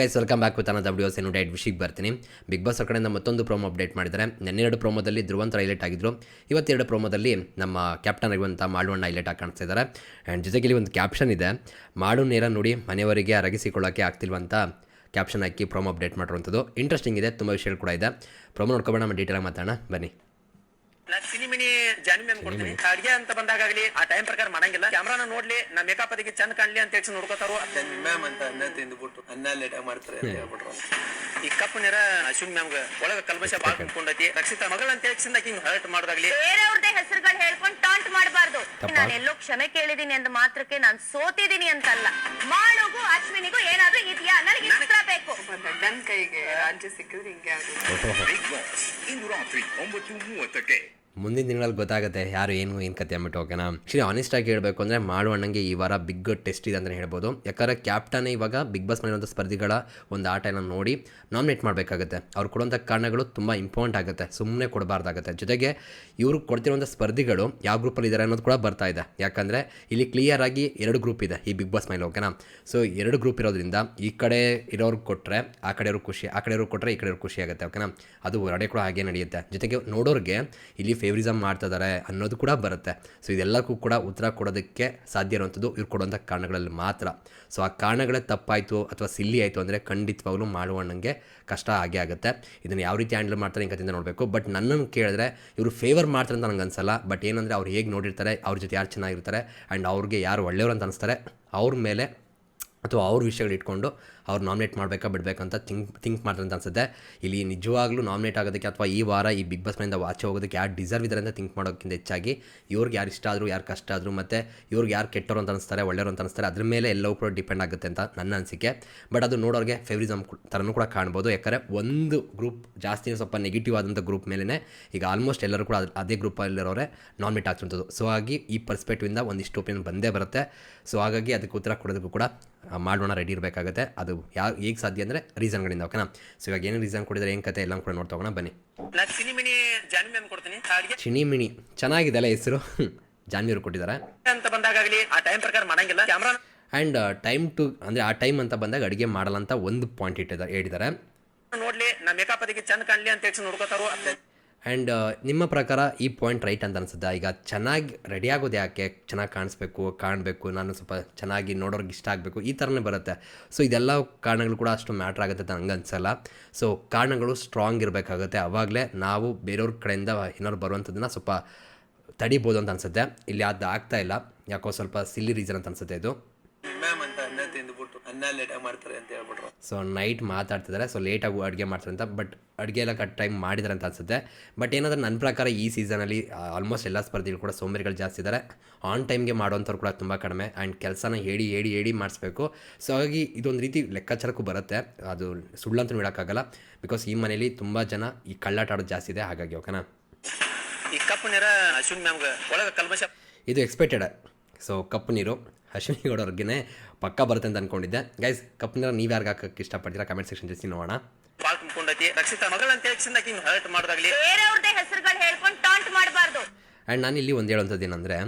Guys welcome back with ಅನದ videos ಏನು diet ವಿಷಯಕ್ಕೆ ಬರ್ತೀನಿ. ಬಿಗ್ ಬಾಸ್ ಕಡೆಯಿಂದ ಮತ್ತೊಂದು ಪ್ರೋಮೋ ಅಪ್ಡೇಟ್ ಮಾಡಿದ್ದಾರೆ. ನೆನ್ನೆರಡು ಪ್ರೋಮೋದಲ್ಲಿ ಧ್ರುವಂತರ ಹೈಲೈಟ್ ಆಗಿದ್ರು. ಇವತ್ತೆರಡು ಪ್ರೋಮೋದಲ್ಲಿ ನಮ್ಮ ಕ್ಯಾಪ್ಟನ್ ಆಗಿರುವಂಥ ಮಾಳುವಣ್ಣ ಹೈಲೈಟ್ ಆಗಿ ಕಾಣಿಸ್ತಾ ಇದ್ದಾರೆ. ಆ್ಯಂಡ್ ಜೊತೆಗೆ ಇಲ್ಲಿ ಒಂದು ಕ್ಯಾಪ್ಷನ್ ಇದೆ. ಮಾಡು ನೇರ ನೋಡಿ ಮನೆಯವರಿಗೆ ಅರಗಿಸಿಕೊಳ್ಳೋಕ್ಕೆ ಆಗ್ತಿಲ್ವಂತ ಕ್ಯಾಪ್ಷನ್ ಹಾಕಿ ಪ್ರೋಮೋ ಅಪ್ಡೇಟ್ ಮಾಡಿರುವಂಥದ್ದು. ಇಂಟ್ರೆಸ್ಟಿಂಗ್ ಇದೆ, ತುಂಬ ವಿಷಯಗಳು ಕೂಡ ಇದೆ. ಪ್ರೋಮೋ ನೋಡ್ಕೊಬೋಣ ಡೀಟೇಲಾಗಿ ಮಾತಾಡೋಣ. ಬನ್ನಿ. ನಾ ಸಿನಿ ಮಿನಿ ಜಾನಿ ಮ್ಯಾಮ್ ಕೊಡ್ತೀನಿ. ಅಡ್ಗೆ ಅಂತ ಬಂದಾಗಲಿ ಆ ಟೈಮ್ ಪ್ರಕಾರ ಮಾಡಂಗಿಲ್ಲ. ಕ್ಯಾಮ್ರಾನ ನೋಡ್ಲಿ ನಾ ಮೇಕಪ್ ಅದಕ್ಕೆ ಚಂದ ಕಾಣ್ಲಿ ಅಂತ ಹೇಳಿ ನೋಡ್ಕೋತಾರು ಮ್ಯಾಮ್ ಅಂತ ಅನ್ನ ತಿಂದ್ಬಿಟ್ಟು ಅನ್ನ ಲೇಟ್ ಮಾಡ್ತಾರೆ ಅಂತ ಹೇಳ್ಬಿಟ್ರು. ಈ ಕಪ್ಪು ನೀರ ಅಶ್ವಿನ್ ಮ್ಯಾಮ್ ಒಳಗ ಕಲ್ಬಶ ಬಾಳ್ ಕುಂಕೊಂಡೈತಿ ರಕ್ಷಿತಾ ಮಗಳ ಅಂತ ಹೇಳಿ ಹಿಂಗ್ ಹರ್ಟ್ ಮಾಡ್ದಾಗ್ಲಿ. ಬೇರೆಯವ್ರದೇ ಹೆಸರುಗಳು ಹೇಳ್ಕೊಂಡು ಟಾಂಟ್ ಮಾಡಬಾರ್ದು. ಎಲ್ಲೋ ಕ್ಷಮೆ ಕೇಳಿದೀನಿ ಅಂದ ಮಾತ್ರಕ್ಕೆ ನಾನು ಸೋತಿದೀನಿ ಅಂತಲ್ಲ. ಮಾಳುಗೂ ಅಶ್ವಿನಿಗೂ ಏನಾದ್ರೂ ಇದೆಯಾ? ನನಗೆ ಉತ್ತರ ಬೇಕು. ನನ್ನ ಕೈಗೆ ರಾಜ್ಯ ಸಿಕ್ಕಿದ್ರೆ ಹಿಂಗೆ ಆಗುತ್ತೆ. ಬಿಗ್ ಬಾಸ್ ಇಂದು ರಾತ್ರಿ ಒಂಬತ್ತು ಮೂವತ್ತಕ್ಕೆ. ಮುಂದಿನ ದಿನಗಳಲ್ಲಿ ಗೊತ್ತಾಗುತ್ತೆ ಯಾರು ಏನು ಏನು ಕತೆ ಅಂದ್ಬಿಟ್ಟು ಓಕೆನಾ ಆ್ಯಕ್ಚುಲಿ ಆನೆಸ್ಟ್ ಆಗಿ ಹೇಳಬೇಕು ಅಂದರೆ ಮಾಡುವಣ್ಣಂಗೆ ಈ ವಾರ ಬಿಗ್ ಟೆಸ್ಟ್ ಇದೆ ಅಂತಲೇ ಹೇಳ್ಬೋದು. ಯಾಕಂದರೆ ಕ್ಯಾಪ್ಟನ್ ಇವಾಗ ಬಿಗ್ ಬಾಸ್ ಮನೆಯುವಂಥ ಸ್ಪರ್ಧಿಗಳ ಒಂದು ಆಟನ ನೋಡಿ ನಾಮಿನೇಟ್ ಮಾಡಬೇಕಾಗುತ್ತೆ. ಅವ್ರು ಕೊಡುವಂಥ ಕಾರಣಗಳು ತುಂಬ ಇಂಪಾರ್ಟೆಂಟ್ ಆಗುತ್ತೆ. ಸುಮ್ಮನೆ ಕೊಡಬಾರ್ದಾಗುತ್ತೆ. ಜೊತೆಗೆ ಇವರು ಕೊಡ್ತಿರುವಂಥ ಸ್ಪರ್ಧಿಗಳು ಯಾವ ಗ್ರೂಪಲ್ಲಿ ಇದ್ದಾರೆ ಅನ್ನೋದು ಕೂಡ ಬರ್ತಾ ಇದೆ. ಯಾಕಂದರೆ ಇಲ್ಲಿ ಕ್ಲಿಯರ್ ಆಗಿ ಎರಡು ಗ್ರೂಪ್ ಇದೆ ಈ ಬಿಗ್ ಬಾಸ್ ಮೇಲೆ ಓಕೆನಾ ಸೊ ಎರಡು ಗ್ರೂಪ್ ಇರೋದ್ರಿಂದ ಈ ಕಡೆ ಇರೋರು ಕೊಟ್ಟರೆ ಆ ಕಡೆಯವರು ಖುಷಿ, ಆ ಕಡೆಯವರು ಕೊಟ್ಟರೆ ಈ ಕಡೆಯವ್ರು ಖುಷಿ ಆಗುತ್ತೆ ಓಕೆನಾ ಅದು ಹೊರಡೆ ಕೂಡ ಹಾಗೆ ನಡೆಯುತ್ತೆ. ಜೊತೆಗೆ ನೋಡೋರಿಗೆ ಇಲ್ಲಿ ಫೇವ್ರಿಸಮ್ ಮಾಡ್ತಾ ಇದ್ದಾರೆ ಅನ್ನೋದು ಕೂಡ ಬರುತ್ತೆ. ಸೊ ಇದೆಲ್ಲಕ್ಕೂ ಕೂಡ ಉತ್ತರ ಕೊಡೋದಕ್ಕೆ ಸಾಧ್ಯ ಇರುವಂಥದ್ದು ಇವ್ರು ಕೊಡುವಂಥ ಕಾರಣಗಳಲ್ಲಿ ಮಾತ್ರ. ಸೊ ಆ ಕಾರಣಗಳೇ ತಪ್ಪಾಯಿತು ಅಥವಾ ಸಿಲ್ಲಿ ಆಯಿತು ಅಂದರೆ ಖಂಡಿತವಾಗ್ಲೂ ಮಾಡುವಣ್ಣಂಗೆ ಕಷ್ಟ ಆಗೇ ಆಗುತ್ತೆ. ಇದನ್ನು ಯಾವ ರೀತಿ ಹ್ಯಾಂಡಲ್ ಮಾಡ್ತಾರೆ ಕಥೆಯಿಂದ ನೋಡಬೇಕು. ಬಟ್ ನನ್ನನ್ನು ಕೇಳಿದ್ರೆ ಇವರು ಫೇವರ್ ಮಾಡ್ತಾರೆ ಅಂತ ನನಗೆ ಅನ್ಸಲ್ಲ. ಬಟ್ ಏನಂದರೆ ಅವ್ರು ಹೇಗೆ ನೋಡಿರ್ತಾರೆ, ಅವ್ರ ಜೊತೆ ಯಾರು ಚೆನ್ನಾಗಿರ್ತಾರೆ ಆ್ಯಂಡ್ ಅವ್ರಿಗೆ ಯಾರು ಒಳ್ಳೆಯವರು ಅಂತ ಅನಿಸ್ತಾರೆ, ಅವ್ರ ಮೇಲೆ ಅಥವಾ ಅವ್ರ ವಿಷಯಗಳು ಇಟ್ಕೊಂಡು ಅವ್ರು ನಾಮಿನೇಟ್ ಮಾಡಬೇಕಾ, ಬಿಡಬೇಕಂತ ಥಿಂಕ್ ಥಿಂಕ್ ಮಾಡ್ತಾರೆ ಅಂತ ಅನ್ಸುತ್ತೆ. ಇಲ್ಲಿ ನಿಜವಾಗ್ಲೂ ನಾಮಿನೇಟ್ ಆಗೋದಕ್ಕೆ ಅಥವಾ ಈ ವಾರ ಈ ಬಿಗ್ ಬಾಸ್ ಮನೆಯಿಂದ ವಾಚ್ ಹೋಗೋದಕ್ಕೆ ಯಾರು ಡಿಸರ್ವ್ ಇದ್ದಾರೆ ಅಂತ ಥಿಂಕ್ ಮಾಡೋಕ್ಕಿಂತ ಹೆಚ್ಚಾಗಿ ಇವ್ರಿಗೆ ಯಾರು ಇಷ್ಟ ಆದರೂ, ಯಾರು ಕಷ್ಟ ಆದರೂ ಮತ್ತು ಇವ್ರಿಗೆ ಯಾರು ಕೆಟ್ಟವರು ಅಂತ ಅನಿಸ್ತಾರೆ, ಒಳ್ಳೆಯವರು ಅಂತ ಅನಿಸ್ತಾರೆ, ಅದ್ರ ಮೇಲೆ ಎಲ್ಲವೂ ಕೂಡ ಡಿಪೆಂಡ್ ಆಗುತ್ತೆ ಅಂತ ನನ್ನ ಅನಿಸಿಕೆ. ಬಟ್ ಅದು ನೋಡೋರಿಗೆ ಫೇವ್ರಿಸಮ್ ಥರನೂ ಕೂಡ ಕಾಣ್ಬೋದು. ಯಾಕಂದರೆ ಒಂದು ಗ್ರೂಪ್ ಜಾಸ್ತಿ ಸ್ವಲ್ಪ ನೆಗೆಟಿವ್ ಆದಂಥ ಗ್ರೂಪ್ ಮೇಲೇ ಈಗ ಆಲ್ಮೋಸ್ಟ್ ಎಲ್ಲರೂ ಕೂಡ ಅದ್- ಗ್ರೂಪಲ್ಲಿರೋರೆ ನಾಮಿನೇಟ್ ಆಗ್ತಿರ್ತದ್ದು. ಸೊ ಹಾಗಾಗಿ ಈ ಪರ್ಸ್ಪೆಕ್ಟಿವಿಂದ ಒಂದಿಷ್ಟು ಒಪಿನಿಯನ್ ಬಂದೇ ಬರುತ್ತೆ. ಸೊ ಹಾಗಾಗಿ ಅದಕ್ಕೆ ಉತ್ತರ ಕೊಡೋದಕ್ಕೂ ಕೂಡ ಮಾಡೋಣ ರೆಡಿ ಇರಬೇಕಾಗುತ್ತೆ. ಅದು ಯಾವ ಹೇಗೆ ಸಾಧ್ಯ ಅಂದರೆ ರೀಸನ್ಗಳಿಂದ ಓಕೆನಾ ಸೊ ಇವಾಗ ಏನು ರೀಸನ್ ಕೊಡಿದ್ರೆ ಏನು ಕತೆ ಎಲ್ಲ ಕೂಡ ನೋಡ್ತಾ ಹೋಗೋಣ ಬನ್ನಿ. ಚಿನಿಮಿಣಿ ಚೆನ್ನಾಗಿದೆ ಅಲ್ಲ ಹೆಸರು? ಜಾನ್ವಿಯವರು ಕೊಟ್ಟಿದ್ದಾರೆ ಅಂತ ಬಂದಾಗಲಿ ಆ ಟೈಮ್ ಪ್ರಕಾರ ಮಾಡಂಗಿಲ್ಲ ಕ್ಯಾಮ್ರಾ ಆ್ಯಂಡ್ ಟೈಮ್ ಟು ಅಂದರೆ ಆ ಟೈಮ್ ಅಂತ ಬಂದಾಗ ಅಡುಗೆ ಮಾಡಲ್ಲ ಅಂತ ಒಂದು ಪಾಯಿಂಟ್ ಇಟ್ಟಿದ್ದಾರೆ ಹೇಳಿದ್ದಾರೆ. ನೋಡ್ಲಿ ನಾ ಮೇಕಪ್ ಅದಕ್ಕೆ ಚಂದ ಕಾಣಲಿ ಅಂತ ಹೇಳಿ ನೋಡ್ಕೋತಾರು ಆ್ಯಂಡ್ ನಿಮ್ಮ ಪ್ರಕಾರ ಈ ಪಾಯಿಂಟ್ ರೈಟ್ ಅಂತ ಅನ್ಸುತ್ತೆ? ಈಗ ಚೆನ್ನಾಗಿ ರೆಡಿ ಆಗೋದು ಯಾಕೆ? ಚೆನ್ನಾಗಿ ಕಾಣಿಸ್ಬೇಕು, ಕಾಣಬೇಕು, ನಾನು ಸ್ವಲ್ಪ ಚೆನ್ನಾಗಿ ನೋಡೋರ್ಗೆ ಇಷ್ಟ ಆಗಬೇಕು, ಈ ಥರನೇ ಬರುತ್ತೆ. ಸೊ ಇದೆಲ್ಲ ಕಾರಣಗಳು ಕೂಡ ಅಷ್ಟು ಮ್ಯಾಟ್ರ್ ಆಗುತ್ತೆ ಅಂತ ನಂಗೆ ಅನ್ಸಲ್ಲ ಸೊ ಕಾರಣಗಳು ಸ್ಟ್ರಾಂಗ್ ಇರಬೇಕಾಗುತ್ತೆ. ಆವಾಗಲೇ ನಾವು ಬೇರೆಯವ್ರ ಕಡೆಯಿಂದ ಏನಾದ್ರು ಬರುವಂಥದ್ದನ್ನು ಸ್ವಲ್ಪ ತಡಿಬೋದು ಅಂತ ಅನ್ಸುತ್ತೆ. ಇಲ್ಲಿ ಅದು ಆಗ್ತಾ ಇಲ್ಲ. ಯಾಕೋ ಸ್ವಲ್ಪ ಸಿಲ್ಲಿ ರೀಸನ್ ಅಂತ ಅನ್ಸುತ್ತೆ ಇದು. ಅನ್ನ ಲೇಟಾಗಿ ಮಾಡ್ತಾರೆ ಅಂತ ಹೇಳ್ಬಿಟ್ರು. ಸೊ ನೈಟ್ ಮಾತಾಡ್ತಿದ್ದಾರೆ ಸೊ ಲೇಟಾಗಿ ಅಡುಗೆ ಮಾಡ್ತಾರೆ ಅಂತ ಬಟ್ ಅಡುಗೆ ಎಲ್ಲ ಕಟ್ ಟೈಮ್ ಮಾಡಿದ್ದಾರೆ ಅಂತ ಅನ್ಸುತ್ತೆ. ಬಟ್ ಏನಾದರೂ ನನ್ನ ಪ್ರಕಾರ ಈ ಸೀಸನಲ್ಲಿ ಆಲ್ಮೋಸ್ಟ್ ಎಲ್ಲ ಸ್ಪರ್ಧಿಗಳು ಕೂಡ ಸೋಂಬೇರಿಗಳು ಜಾಸ್ತಿ ಇದ್ದಾರೆ ಆನ್ ಟೈಮ್ಗೆ ಮಾಡೋಂಥವ್ರು ಕೂಡ ತುಂಬ ಕಡಿಮೆ. ಆ್ಯಂಡ್ ಕೆಲಸನ ಹೇಳಿ ಹೇಳಿ ಹೇಳಿ ಮಾಡಿಸ್ಬೇಕು. ಸೊ ಹಾಗಾಗಿ ಇದೊಂದು ರೀತಿ ಲೆಕ್ಕಾಚಾರಕ್ಕೂ ಬರುತ್ತೆ. ಅದು ಸುಳ್ಳಂತೂ ಹೇಳೋಕ್ಕಾಗಲ್ಲ. ಬಿಕಾಸ್ ಈ ಮನೇಲಿ ತುಂಬ ಜನ ಈ ಕಳ್ಳಾಟ ಆಡೋದು ಜಾಸ್ತಿ ಇದೆ. ಹಾಗಾಗಿ ಓಕೆನಾ ಈ ಕಪ್ಪು ನೀರ ಅಶ್ವಿನ್ ಮ್ಯಾಮ್ಗೆ ಒಳಗೆ ಕಲ್ಬಶ ಇದು ಎಕ್ಸ್ಪೆಕ್ಟೆಡ್ ಸೊ ಕಪ್ಪು ನೀರು. ಅಶ್ವಿನಿ ಗೌಡವ್ರಿಗೆ ಪಕ್ಕ ಬರುತ್ತೆ ಅಂತ ಅನ್ಕೊಂಡಿದ್ದೆ. ಗೈಸ್ ಕಪ್ನ ನೀರು ನೀವು ಯಾರಿಗೆ ಹಾಕಕ್ಕೆ ಇಷ್ಟಪಡ್ತೀರಾ? ಕಮೆಂಟ್ ಸೆಕ್ಷನ್ ತಿಳಿಸಿ ನೋಡೋಣ. ಅಂಡ್ ಕುಂತ್ಕೊಂಡೈತಿ ರಕ್ಷಿತಾ ಮಗಳ ಅಂತ ಹೇಳಿ ಹಿಂಗ್ ಹರ್ಟ್ ಮಾಡೋದಾಗ್ಲಿ. ಬೇರೆಯವ್ರದೇ ಹೆಸರುಗಳು ಹೇಳ್ಕೊಂಡು ಟಾಂಟ್ ಮಾಡಬಾರ್ದು. ಆ್ಯಂಡ್ ನಾನು ಇಲ್ಲಿ ಒಂದು ಹೇಳುವಂಥದ್ದು ಏನಂದರೆ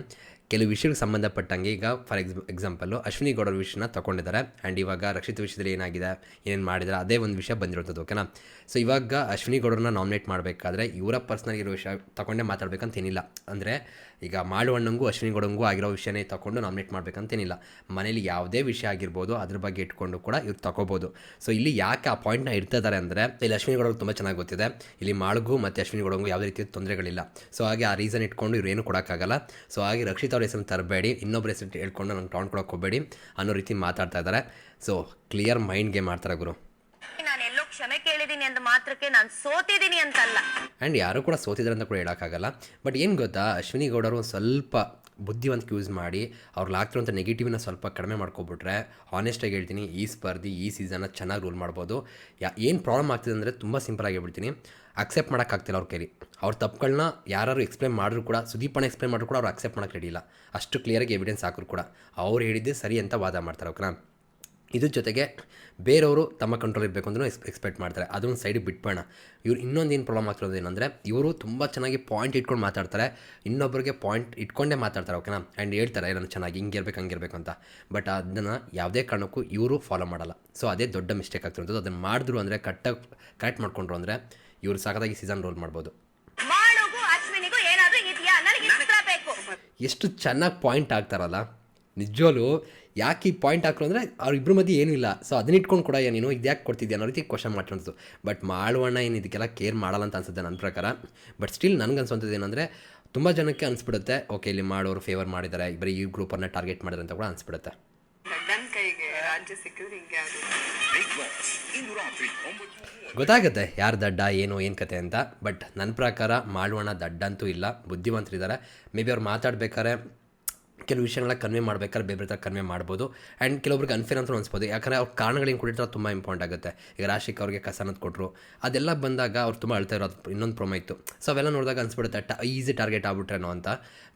ಕೆಲವು ವಿಷಯಕ್ಕೆ ಸಂಬಂಧಪಟ್ಟಂಗೆ ಈಗ ಫಾರ್ ಎಕ್ಸ್ ಎಕ್ಸಾಂಪಲ್ಲು ಅಶ್ವಿನಿ ಗೌಡರ ವಿಷಯನ ತೊಗೊಂಡಿದ್ದಾರೆ ಆ್ಯಂಡ್ ಇವಾಗ ರಕ್ಷಿತ ವಿಷಯದಲ್ಲಿ ಏನಾಗಿದೆ ಏನೇನು ಮಾಡಿದ್ದಾರೆ ಅದೇ ಒಂದು ವಿಷಯ ಬಂದಿರೋಂಥದ್ದು ಓಕೆನಾ ಸೊ ಇವಾಗ ಅಶ್ವಿನಿ ಗೌಡರನ್ನ ನಾಮಿನೇಟ್ ಮಾಡಬೇಕಾದ್ರೆ ಇವರ ಪರ್ಸ್ನಲ್ ಇರೋ ವಿಷಯ ತಗೊಂಡೇ ಮಾತಾಡ್ಬೇಕಂತ ಏನಿಲ್ಲ. ಅಂದರೆ ಈಗ ಮಾಡುವಣ್ಣಂಗೂ ಅಶ್ವಿನಿ ಗೌಡಂಗೂ ಆಗಿರೋ ವಿಷಯನೇ ತಗೊಂಡು ನಾಮಿನೇಟ್ ಮಾಡಬೇಕಂತೇನಿಲ್ಲ. ಮನೇಲಿ ಯಾವುದೇ ವಿಷಯ ಆಗಿರ್ಬೋದು, ಅದ್ರ ಬಗ್ಗೆ ಇಟ್ಕೊಂಡು ಕೂಡ ಇವ್ರು ತಗೋಬೋದು. ಸೊ ಇಲ್ಲಿ ಯಾಕೆ ಆ ಪಾಯಿಂಟ್ನ ಇಡ್ತಿದ್ದಾರೆ ಅಂದರೆ, ಇಲ್ಲಿ ಅಶ್ವಿನಿ ಗೌಡರು ತುಂಬ ಚೆನ್ನಾಗಿ ಗೊತ್ತಿದೆ. ಇಲ್ಲಿ ಮಾಳುಗು ಮತ್ತು ಅಶ್ವಿನಿ ಗೌಡಂಗೂ ಯಾವುದೇ ರೀತಿಯ ತೊಂದರೆಗಳಿಲ್ಲ. ಸೊ ಹಾಗೆ ಆ ರೀಸನ್ ಇಟ್ಕೊಂಡು ಇವ್ರು ಏನು ಕೊಡೋಕ್ಕಾಗಲ್ಲ. ಸೊ ಹಾಗೆ ರಕ್ಷಿತ್ ಅವ್ರ ಹೆಸರು ತರಬೇಡಿ ಇನ್ನೊಬ್ಬರ ಹೆಸರು ಹೇಳ್ಕೊಂಡು ನಂಗೆ ಟೌನ್ ಕೊಡೋಕೆ ಹೋಗಬೇಡಿ ಅನ್ನೋ ರೀತಿ ಮಾತಾಡ್ತಾ ಇದ್ದಾರೆ ಸೊ ಕ್ಲಿಯರ್ ಮೈಂಡ್ ಗೇಮ್ ಮಾಡ್ತಾರೆ ಗುರು. ಕ್ಷಮೆ ಕೇಳಿದೀನಿ ಅಂದ ಮಾತ್ರಕ್ಕೆ ನಾನು ಸೋತಿದ್ದೀನಿ ಅಂತಲ್ಲ. ಆ್ಯಂಡ್ ಯಾರು ಕೂಡ ಸೋತಿದ್ದಾರೆ ಅಂತ ಕೂಡ ಹೇಳೋಕ್ಕಾಗಲ್ಲ. ಬಟ್ ಏನು ಗೊತ್ತಾ, ಅಶ್ವಿನಿ ಗೌಡರು ಸ್ವಲ್ಪ ಬುದ್ಧಿವಂತಿಕೆ ಯೂಸ್ ಮಾಡಿ ಅವ್ರಲ್ಲಿ ಆಗ್ತಿರೋಂಥ ನೆಗೆಟಿವ್ನ ಸ್ವಲ್ಪ ಕಡಿಮೆ ಮಾಡ್ಕೊಬಿಟ್ರೆ ಆನೆಸ್ಟಾಗಿ ಹೇಳ್ತೀನಿ, ಈ ಸ್ಪರ್ಧಿ, ಈ ಸೀಸನ್ನ ಚೆನ್ನಾಗಿ ರೂಲ್ ಮಾಡ್ಬೋದು. ಯಾ, ಏನು ಪ್ರಾಬ್ಲಮ್ ಆಗ್ತಿದೆ ಅಂದರೆ ತುಂಬ ಆಗಿ ಹೇಳ್ಬಿಡ್ತೀನಿ. ಅಕ್ಸೆಪ್ಟ್ ಮಾಡೋಕ್ಕಾಗ್ತಿಲ್ಲ ಅವ್ರ ಕೈಲಿ. ಅವ್ರ ತಪ್ಪುಗಳನ್ನ ಯಾರು ಎಕ್ಸ್ಪ್ಲೇನ್ ಮಾಡಿದ್ರು ಕೂಡ ಸುದೀಪಣ್ಣ ಎಕ್ಸ್ಪ್ಲೇನ್ ಮಾಡಿದ್ರು ಕೂಡ ಅವ್ರು ಅಕ್ಸೆಪ್ಟ್ ಮಾಡೋಕ್ಕೆ ರೆಡಿ ಇಲ್ಲ. ಅಷ್ಟು ಕ್ಲಿಯರಾಗಿ ಎವಿಡೆನ್ಸ್ ಹಾಕಿದ್ರು ಕೂಡ. ಅವ್ರು ಹೇಳಿದ್ದೆ ಸರಿ ಅಂತ ವಾದ ಮಾಡ್ತಾರೆ ಓಕೆನಾ ಇದ್ರ ಜೊತೆಗೆ ಬೇರೆಯವರು ತಮ್ಮ ಕಂಟ್ರೋಲ್ ಇರಬೇಕು ಅಂತಲೂ ಎಕ್ಸ್ ಎಕ್ಸ್ಪೆಕ್ಟ್ ಮಾಡ್ತಾರೆ. ಅದನ್ನು ಸೈಡ್ ಬಿಟ್ಬೇಡ ಇವ್ರು ಇನ್ನೊಂದು ಏನು ಪ್ರಾಬ್ಲಮ್ ಆಗ್ತಿರೋದು ಏನಂದರೆ ಇವರು ತುಂಬ ಚೆನ್ನಾಗಿ ಪಾಯಿಂಟ್ ಇಟ್ಕೊಂಡು ಮಾತಾಡ್ತಾರೆ. ಇನ್ನೊಬ್ಬರಿಗೆ ಪಾಯಿಂಟ್ ಇಟ್ಕೊಂಡೇ ಮಾತಾಡ್ತಾರೆ ಓಕೆನಾ ಆ್ಯಂಡ್ ಹೇಳ್ತಾರೆ ನಾನು ಚೆನ್ನಾಗಿ ಹಿಂಗೆ ಇರಬೇಕು ಹಂಗೆ ಇರಬೇಕು ಅಂತ. ಬಟ್ ಅದನ್ನು ಯಾವುದೇ ಕಾರಣಕ್ಕೂ ಇವರು ಫಾಲೋ ಮಾಡಲ್ಲ. ಸೊ ಅದೇ ದೊಡ್ಡ ಮಿಸ್ಟೇಕ್ ಆಗ್ತಿರೋದು ಅದನ್ನು ಮಾಡಿದ್ರು ಅಂದರೆ ಕರೆಕ್ಟಾಗಿ ಕರೆಕ್ಟ್ ಮಾಡ್ಕೊಂಡ್ರು ಅಂದರೆ ಇವರು ಸಾಕಾಗಿ ಸೀಸನ್ ರೋಲ್ ಮಾಡ್ಬೋದು. ಎಷ್ಟು ಚೆನ್ನಾಗಿ ಪಾಯಿಂಟ್ ಆಗ್ತಾರಲ್ಲ ನಿಜವಾಗ್ಲೂ ಯಾಕೆ ಈ ಪಾಯಿಂಟ್ ಹಾಕ್ರು ಅಂದರೆ ಅವ್ರಿಬ್ಬರ ಮಧ್ಯೆ ಏನೂ ಇಲ್ಲ. ಸೊ ಅದನ್ನ ಇಟ್ಕೊಂಡು ಕೂಡ ನೀನು ಇದು ಯಾಕೆ ಕೊಡ್ತಿದ್ದೆ ಅನ್ನೋ ರೀತಿ ಕ್ವಶನ್ ಮಾಡ್ಕೊಂಡ್ತು ಬಟ್ ಮಾಡುವಣ್ಣ ಏನು ಇದಕ್ಕೆಲ್ಲ ಕೇರ್ ಮಾಡಲ್ಲ ಅಂತ ಅನ್ಸುತ್ತೆ ನನ್ನ ಪ್ರಕಾರ. ಬಟ್ ಸ್ಟಿಲ್ ನನಗೆ ಅನ್ಸುವಂಥದ್ದು ಏನಂದರೆ ತುಂಬ ಜನಕ್ಕೆ ಅನಿಸ್ಬಿಡುತ್ತೆ ಓಕೆ ಇಲ್ಲಿ ಮಾಡೋರು ಫೇವರ್ ಮಾಡಿದ್ದಾರೆ ಬರೀ ಈ ಗ್ರೂಪನ್ನು ಟಾರ್ಗೆಟ್ ಮಾಡಿದ್ರೆ ಅಂತ ಕೂಡ ಅನಿಸ್ಬಿಡುತ್ತೆ. ಗೊತ್ತಾಗುತ್ತೆ ಯಾರು ದಡ್ಡ ಏನು ಏನು ಕತೆ ಅಂತ. ಬಟ್ ನನ್ನ ಪ್ರಕಾರ ಮಾಡುವಣ ದಡ್ಡ ಅಂತೂ ಇಲ್ಲ ಬುದ್ಧಿವಂತರಿದ್ದಾರೆ ಮೇ ಬಿ ಅವ್ರು ಮಾತಾಡ್ಬೇಕಾದ್ರೆ ಕೆಲವು ವಿಷಯಗಳನ್ನ ಕನ್ವೆ ಮಾಡ್ಬೇಕಾದ್ರೆ ಬೇರೆ ಬೇರೆ ಥರ ಕನ್ವೆ ಮಾಡ್ಬೋದು. ಆ್ಯಂಡ್ ಕೆಲವೊಬ್ರಿಗೆ ಅನ್ಫೇರ್ ಅಂತ ಅನ್ಸ್ಬೋದು. ಯಾಕಂದರೆ ಅವ್ರ ಕಾರಣಗಳಿಂದ ಕೊಟ್ಟಿರ್ತಾರೆ ತುಂಬ ಇಂಪಾರ್ಟೆಂಟ್ ಆಗುತ್ತೆ. ಈಗ ರಾಶಿಕ್ ಅವ್ರಿಗೆ ಕಸನತ್ ಕೊಟ್ಟರು ಅದೆಲ್ಲ ಬಂದಾಗ ಅವ್ರು ತುಂಬ ಅಳ್ತಾ ಇರೋದು. ಇನ್ನೊಂದು ಪ್ರೊಮ ಇತ್ತು ಸೊ ಅವೆಲ್ಲ ನೋಡಿದಾಗ ಅನ್ಸ್ಬಿಡುತ್ತೆ, ಟ ಈಸಿ ಟಾರ್ಗೆಟ್ ಆಗ್ಬಿಟ್ರೇನೋ ಅಂತ.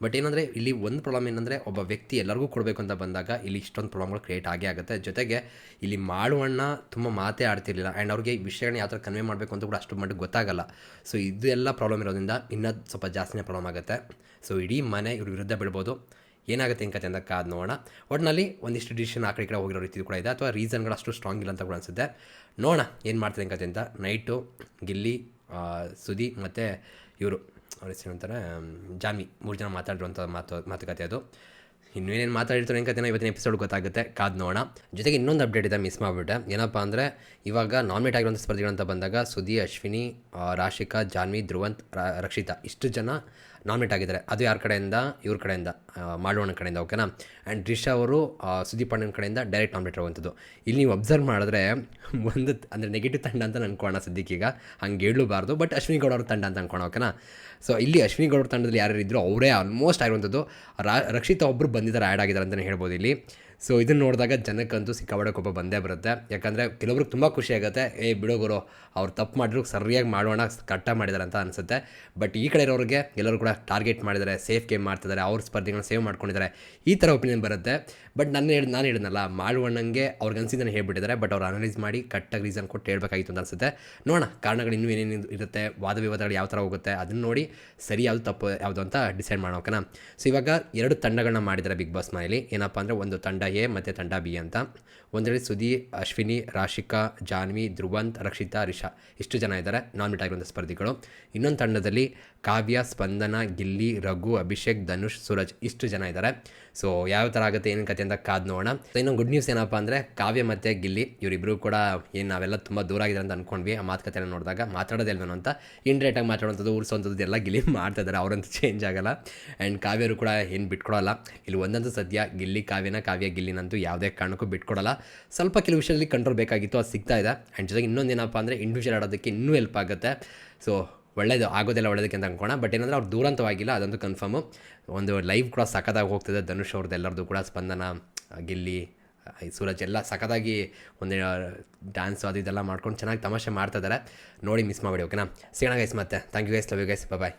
ಬಟ್ ಏನಂದರೆ, ಇಲ್ಲಿ ಒಂದು ಪ್ರಾಬ್ಲಮ್ ಏನಂದರೆ, ಒಬ್ಬ ವ್ಯಕ್ತಿ ಎಲ್ಲರಿಗೂ ಕೊಡಬೇಕು ಅಂತ ಬಂದಾಗ ಇಲ್ಲಿ ಇಷ್ಟೊಂದು ಪ್ರಾಬ್ಲಮ್ಗಳು ಕ್ರಿಯೇಟ್ ಆಗೇ ಆಗುತ್ತೆ. ಜೊತೆಗೆ ಇಲ್ಲಿ ಮಾಡುವಣ್ಣ ತುಂಬ ಮಾತೇ ಆಡ್ತಿರಲಿಲ್ಲ. ಆ್ಯಂಡ್ ಅವ್ರಿಗೆ ಈ ವಿಷಯಗಳನ್ನ ಯಾವ ಥರ ಕನ್ವೆ ಮಾಡಬೇಕು ಅಂತ ಕೂಡ ಅಷ್ಟು ಮಟ್ಟಿಗೆ ಗೊತ್ತಾಗಲ್ಲ. ಸೊ ಇದು ಎಲ್ಲ ಪ್ರಾಬ್ಲಮ್ ಇರೋದ್ರಿಂದ ಇನ್ನೂ ಸ್ವಲ್ಪ ಜಾಸ್ತಿನೇ ಪ್ರಾಬ್ಲಮ್ ಆಗುತ್ತೆ. ಸೊ ಇಡೀ ಮನೆ ಇವ್ರ ವಿರುದ್ಧ ಬೀಳ್ಬೋದು. ಏನಾಗುತ್ತೆ ಅಂತ ಕಾದು ನೋಡೋಣ. ಒಟ್ಟಿನಲ್ಲಿ ಒಂದಿಷ್ಟು ಡಿಸಿಷನ್ ಆ ಕಡೆ ಕಡೆ ಹೋಗಿರೋ ರೀತಿ ಕೂಡ ಇದೆ. ಅಥವಾ ರೀಸನ್ಗಳು ಅಷ್ಟು ಸ್ಟ್ರಾಂಗ್ ಇಲ್ಲ ಅಂತ ಕೂಡ ಅನಿಸುತ್ತೆ. ನೋಡೋಣ ಏನು ಮಾಡ್ತಾರೆ ಏನು ಕತೆ ಅಂತ. ನೈಟು, ಗಿಲ್ಲಿ ಸುದಿ ಮತ್ತು ಇವರು. ಅವ್ರ ಹೆಸರು ಅಂತಾರೆ ಜಾನ್ವಿ. ಮೂರು ಜನ ಮಾತಾಡಿರುವಂಥ ಮಾತು, ಮಾತುಕತೆ ಅದು. ಇನ್ನೇನೇನು ಮಾತಾಡಿರ್ತಾರೆ ಕತೆ ಇವತ್ತಿನ ಎಪಿಸೋಡ್ ಗೊತ್ತಾಗುತ್ತೆ. ಕಾದ್ ನೋಡೋಣ. ಜೊತೆಗೆ ಇನ್ನೊಂದು ಅಪ್ಡೇಟ್ ಇದೆ ಮಿಸ್ ಮಾಡಿಬಿಟ್ಟೆ. ಏನಪ್ಪ ಅಂದರೆ, ಇವಾಗ ನಾಮಿನೇಟ್ ಆಗಿರುವಂಥ ಸ್ಪರ್ಧಿಗಳು ಅಂತ ಬಂದಾಗ ಸುದಿ ಅಶ್ವಿನಿ ರಾಶಿಕಾ, ಜಾನ್ವಿ, ಧ್ರುವಂತ್ ರಕ್ಷಿತಾ. ಇಷ್ಟು ಜನ ನಾಮಿನೇಟ್ ಆಗಿದ್ದಾರೆ. ಅದು ಯಾರ ಕಡೆಯಿಂದ? ಇವ್ರ ಕಡೆಯಿಂದ ಮಾಡುವಣ್ಣ ಕಡೆಯಿಂದ ಓಕೆನಾ ಆ್ಯಂಡ್ ರಿಷಾ ಅವರು ಸುದೀಪ್ ಅಣ್ಣನ ಕಡೆಯಿಂದ ಡೈರೆಕ್ಟ್ ನಾಮಿನೇಟ್ ಆಗುವಂಥದ್ದು ಇಲ್ಲಿ ನೀವು ಅಬ್ಸರ್ವ್ ಮಾಡಿದ್ರೆ ಒಂದು ಅಂದರೆ ನೆಗೆಟಿವ್ ತಂಡ ಅಂತ ಅನ್ಕೋಣ ಸದ್ಯಕ್ಕೀಗ ಹಂಗೆ ಹೇಳಬಾರ್ದು ಬಟ್ ಅಶ್ವಿನಿ ಗೌಡ ಅವ್ರ ತಂಡ ಅಂತ ಅನ್ಕೋಣ ಓಕೆನಾ ಸೊ ಇಲ್ಲಿ ಅಶ್ವಿನಿ ಗೌಡ ತಂಡದಲ್ಲಿ ಯಾರು ಇದ್ದರು ಅವರೇ ಆಲ್ಮೋಸ್ಟ್ ಆಗಿರುವಂಥದ್ದು ರಾ, ರಕ್ಷಿತಾ ಒಬ್ಬರು ಬಂದಿದ್ದಾರೆ ಆ್ಯಡ್ ಆಗಿದ್ದಾರೆ ಅಂತಲೇ ಹೇಳ್ಬೋದು ಇಲ್ಲಿ. ಸೊ ಇದನ್ನು ನೋಡಿದಾಗ ಜನಕ್ಕಂತೂ ಸಿಕ್ಕಾಬಡೆ ಕೋಪ ಬಂದೇ ಬರುತ್ತೆ. ಯಾಕಂದರೆ ಕೆಲವ್ರಿಗೆ ತುಂಬ ಖುಷಿ ಆಗುತ್ತೆ, ಏ ಬಿಡೋಗುರು ಅವ್ರು ತಪ್ಪು ಮಾಡಿದ್ರು ಸರಿಯಾಗಿ ಮಾಡೋಣ, ಕಟ್ಟ ಮಾಡಿದ್ದಾರೆ ಅಂತ ಅನಿಸುತ್ತೆ. ಬಟ್ ಈ ಕಡೆ ಇರೋರಿಗೆ ಎಲ್ಲರೂ ಕೂಡ ಟಾರ್ಗೆಟ್ ಮಾಡಿದ್ದಾರೆ, ಸೇಫ್ ಗೇಮ್ ಮಾಡ್ತಿದ್ದಾರೆ, ಅವ್ರ ಸ್ಪರ್ಧೆಗಳನ್ನ ಸೇವ್ ಮಾಡ್ಕೊಂಡಿದ್ದಾರೆ. ಈ ಥರ ಒಪಿನಿಯನ್ ಬರುತ್ತೆ. ಬಟ್ ನನ್ನ ಹೇಳಿ, ನಾನು ಹೇಳಿದ್ನಲ್ಲ ಮಾಡುವಣ್ಣಂಗೆ ಅವ್ರಿಗೆ ಅನಿಸಿದ್ದನ್ನು ಹೇಳ್ಬಿಟ್ಟಿದ್ದಾರೆ ಬಟ್ ಅವ್ರು ಅನಲೈಸ್ ಮಾಡಿ ಕಟ್ಟಾಗಿ ರೀಸನ್ ಕೊಟ್ಟು ಹೇಳಬೇಕಾಗಿತ್ತು ಅಂತ ಅನಿಸುತ್ತೆ. ನೋಡೋಣ, ಕಾರಣಗಳು ಇನ್ನೂ ಏನೇನು ಇರುತ್ತೆ, ವಾದ ವಿವಾದಗಳು ಯಾವ ಥರ ಹೋಗುತ್ತೆ, ಅದನ್ನು ನೋಡಿ ಸರಿ ಯಾವುದು ತಪ್ಪು, ಯಾವುದು ಅಂತ ಡಿಸೈಡ್ ಮಾಡೋಕೆ ಓಕೆನಾ? ಸೊ ಇವಾಗ ಎರಡು ತಂಡಗಳನ್ನ ಮಾಡಿದ್ದಾರೆ ಬಿಗ್ ಬಾಸ್ ಮನೇಲಿ ಏನಪ್ಪ ಅಂದರೆ ಒಂದು ತಂಡ ಎ ಮತ್ತು ತಂಡ ಬಿ ಅಂತ. ಒಂದೆರಡು ಸುದಿ, ಅಶ್ವಿನಿ, ರಾಶಿಕಾ, ಜಾನ್ವಿ, ಧ್ರುವಂತ್, ರಕ್ಷಿತಾ, ರಿಷಾ. ಇಷ್ಟು ಜನ ಇದ್ದಾರೆ. ನಾಮಿನೇಟ್ ಆಗಿರುವಂಥ ಸ್ಪರ್ಧಿಗಳು. ಇನ್ನೊಂದು ತಂಡದಲ್ಲಿ ಕಾವ್ಯ, ಸ್ಪಂದನ, ಗಿಲ್ಲಿ, ರಘು, ಅಭಿಷೇಕ್, ಧನುಷ್, ಸೂರಜ್ ಇಷ್ಟು ಜನ ಇದ್ದಾರೆ. ಸೊ ಯಾವ ಥರ ಆಗುತ್ತೆ ಏನು ಕತೆ ಅಂತ ಕಾದು ನೋಡೋಣ. ಇನ್ನೊಂದು ಗುಡ್ ನ್ಯೂಸ್ ಏನಪ್ಪ ಅಂದರೆ, ಕಾವ್ಯ ಮತ್ತು ಗಿಲ್ಲಿ ಇವರಿಬ್ಬರು ಕೂಡ ಏನು ನಾವೆಲ್ಲ ತುಂಬ ದೂರ ಆಗಿದೆ ಅಂತ ಅಂದ್ಕೊಂಡ್ವಿ ಆ ಮಾತುಕತೆನ ನೋಡಿದಾಗ ಮಾತಾಡೋದಿಲ್ವೇನೋ ಅಂತ. ಇಂಡೈರೆಕ್ಟಾಗಿ ಮಾತಾಡೋಂಥದ್ದು ಉರ್ಸೋಂಥದ್ದು ಎಲ್ಲ ಗಿಲ್ಲಿ ಮಾಡ್ತಾ ಇದ್ದಾರೆ ಅವರಂತೂ ಚೇಂಜ್ ಆಗಲ್ಲ. ಆ್ಯಂಡ್ ಕಾವ್ಯರು ಕೂಡ ಏನು ಬಿಟ್ಕೊಡಲ್ಲ. ಇಲ್ಲಿ ಒಂದಂತೂ ಸದ್ಯ ಗಿಲ್ಲಿ, ಕಾವ್ಯನ ಕಾವ್ಯ ಗಿಲ್ಲಿನಂತೂ ಯಾವುದೇ ಕಾರಣಕ್ಕೂ ಬಿಟ್ಕೊಡಲ್ಲ. ಸ್ವಲ್ಪ ಕೆಲವು ವಿಷಯದಲ್ಲಿ ಕಂಟ್ರೋಲ್ ಬೇಕಾಗಿತ್ತು, ಅದು ಸಿಗ್ತಾ ಇದೆ. ಆ್ಯಂಡ್ ಜೊತೆಗೆ ಇನ್ನೊಂದೇನಪ್ಪ ಅಂದರೆ ಇಂಡಿವಿಜುವಲ್ ಆಡೋದಕ್ಕೆ ಇನ್ನೂ ಹೆಲ್ಪ್ ಆಗುತ್ತೆ. ಸೊ ಒಳ್ಳೇದು ಆಗೋದಿಲ್ಲ ಒಳ್ಳೇದಕ್ಕೆ ಅಂತ ಅನ್ಕೋಣ ಬಟ್ ಏನಂದರೆ ಅವ್ರು ದೂರಂತವಾಗಿಲ್ಲ ಅದಂತೂ ಕನ್ಫರ್ಮು ಒಂದು ಲೈವ್ ಕೂಡ ಸಖತ್ತಾಗಿ ಹೋಗ್ತಿದೆ. ಧನುಷ್ ಅವ್ರದ್ದು ಎಲ್ಲರದ್ದು ಕೂಡ ಸ್ಪಂದನ, ಗಿಲ್ಲಿ ಸೂರಜ್ ಎಲ್ಲ ಸಖತ್ತಾಗಿ ಒಂದು ಡ್ಯಾನ್ಸು ಅದು ಇದೆಲ್ಲ ಮಾಡ್ಕೊಂಡು ಚೆನ್ನಾಗಿ ತಮಾಷೆ ಮಾಡ್ತಾ ಇದ್ದಾರೆ ನೋಡಿ ಮಿಸ್ ಮಾಡಿ ಓಕೆನಾ ಸಿಗೋಣ ಗೈಸ್ ಮತ್ತೆ. Thank you guys love you guys bye